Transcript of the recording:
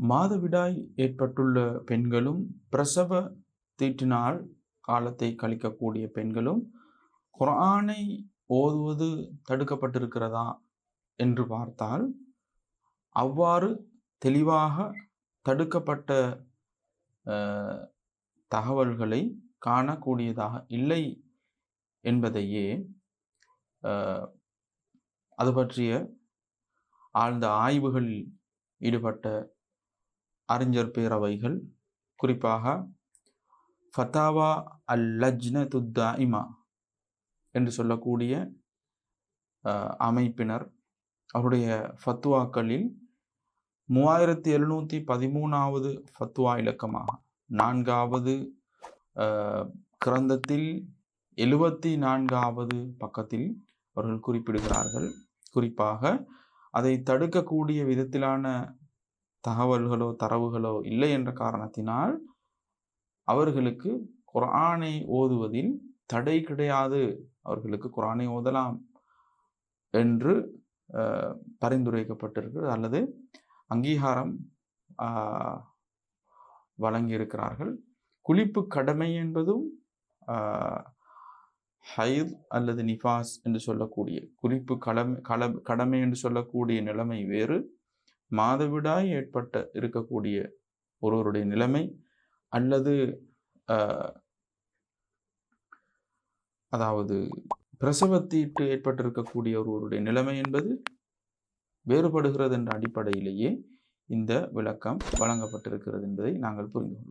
மாதவிடாய் ஏற்பட்டுள்ள பெண்களும் பிரசவ தீட்டினால் காலத்தை கழிக்கக்கூடிய பெண்களும் குரானை ஓதுவது தடுக்கப்பட்டிருக்கிறதா என்று பார்த்தால் அவ்வாறு தெளிவாக தடுக்கப்பட்ட தகவல்களை காணக்கூடியதாக இல்லை என்பதையே அது பற்றிய ஆழ்ந்த ஆய்வுகளில் ஈடுபட்ட அறிஞர் பேரவைகள் குறிப்பாக ஃபத்தாவா அல் துதா இமா என்று சொல்லக்கூடிய அமைப்பினர். அவருடைய ஃபத்துவாக்களில் மூவாயிரத்தி எழுநூற்றி பதிமூணாவது ஃபத்துவா இலக்கமாக நான்காவது கிரந்தத்தில் எழுபத்தி நான்காவது பக்கத்தில் அவர்கள் குறிப்பிடுகிறார்கள். குறிப்பாக அதை தடுக்கக்கூடிய விதத்திலான தகவல்களோ தரவுகளோ இல்லை என்ற காரணத்தினால் அவர்களுக்கு குரானை ஓதுவதில் தடை கிடையாது. அவர்களுக்கு குரானை ஓதலாம் என்று பரிந்துரைக்கப்பட்டிருக்கிறது. அல்லது அங்கீகாரம் வழங்கியிருக்கிறார்கள். குளிப்பு கடமை என்பதும் ஹைத் அல்லது நிஃபாஸ் என்று சொல்லக்கூடிய குறிப்பு கடமை கல கடமை என்று சொல்லக்கூடிய நிலைமை வேறு. மாதவிடாய் ஏற்பட்ட இருக்கக்கூடிய ஒருவருடைய நிலைமை அல்லது ஆஹ், அதாவது பிரசவத்தீட்டு ஏற்பட்டிருக்கக்கூடிய ஒருவருடைய நிலைமை என்பது வேறுபடுகிறது என்ற அடிப்படையிலேயே இந்த விளக்கம் வழங்கப்பட்டிருக்கிறது என்பதை நாங்கள் புரிந்து கொள்வோம்.